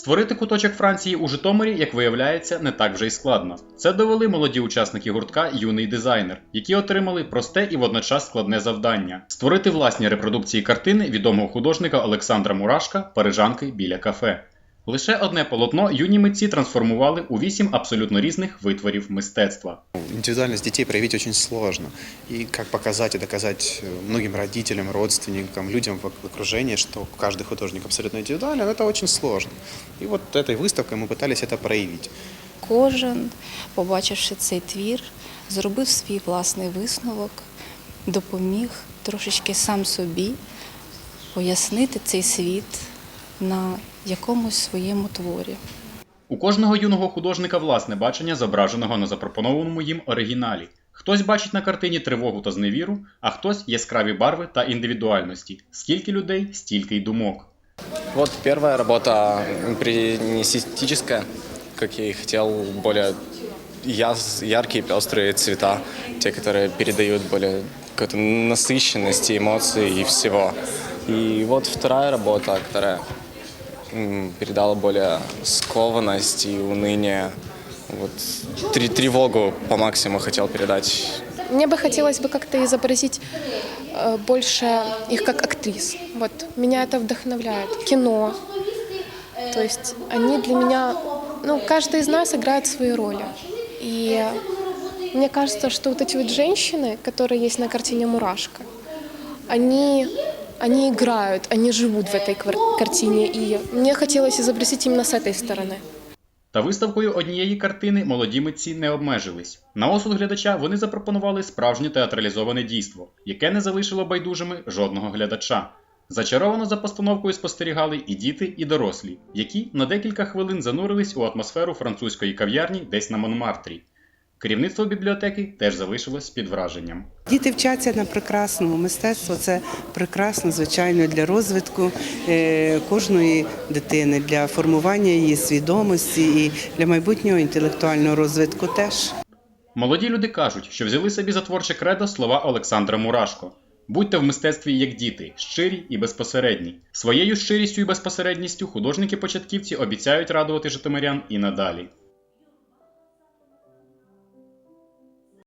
Створити куточок Франції у Житомирі, як виявляється, не так вже й складно. Це довели молоді учасники гуртка Юний дизайнер, які отримали просте і водночас складне завдання створити власні репродукції картини відомого художника Олександра Мурашка Парижанки біля кафе. Лише одне полотно юні митці трансформували у вісім абсолютно різних витворів мистецтва. Индивидуальность детей проявить очень сложно. И как показать и доказать э, многим родителям, родственникам, людям в окружении, что каждый художник абсолютно индивидуален, это очень сложно. И вот этой выставкой мы пытались это проявить. Кожен, побачивши цей твір, зробив свій власний висновок, допоміг трошечки сам собі пояснити цей світ на якомусь своєму творі. У кожного юного художника власне бачення зображеного на запропонованому їм оригіналі. Хтось бачить на картині тривогу та зневіру, а хтось яскраві барви та індивідуальності. Скільки людей, стільки й думок. Вот первая работа импрессионистическая, как я и хотел, более яс- яркие, пестрые цвета, те, которые передают более какую-то насыщенность и эмоции и всего. И вот вторая работа, которая м, передала более скованность и уныние. Вот три- тревогу по максимуму хотел передать Мне бы хотелось бы как-то изобразить э, больше их как актрис. Вот меня это вдохновляет. Кино. То есть они для меня, ну, каждый из нас играет свои роли. И мне кажется, что вот эти вот женщины, которые есть на картине «Мурашка», они, они играют, они живут в этой квар- картине. И мне хотелось изобразить именно с этой стороны. Та виставкою однієї картини молоді митці не обмежились. На осуд глядача вони запропонували справжнє театралізоване дійство, яке не залишило байдужими жодного глядача. Зачаровано за постановкою спостерігали і діти, і дорослі, які на декілька хвилин занурились у атмосферу французької кав'ярні десь на Монмартрі. Керівництво бібліотеки теж залишилось під враженням. Діти вчаться на прекрасному мистецтво. Це прекрасно, звичайно, для розвитку е, кожної дитини, для формування її свідомості і для майбутнього інтелектуального розвитку теж. Молоді люди кажуть, що взяли собі за творче кредо слова Олександра Мурашко. Будьте в мистецтві як діти, щирі і безпосередні. Своєю щирістю і безпосередністю художники-початківці обіцяють радувати житомирян і надалі.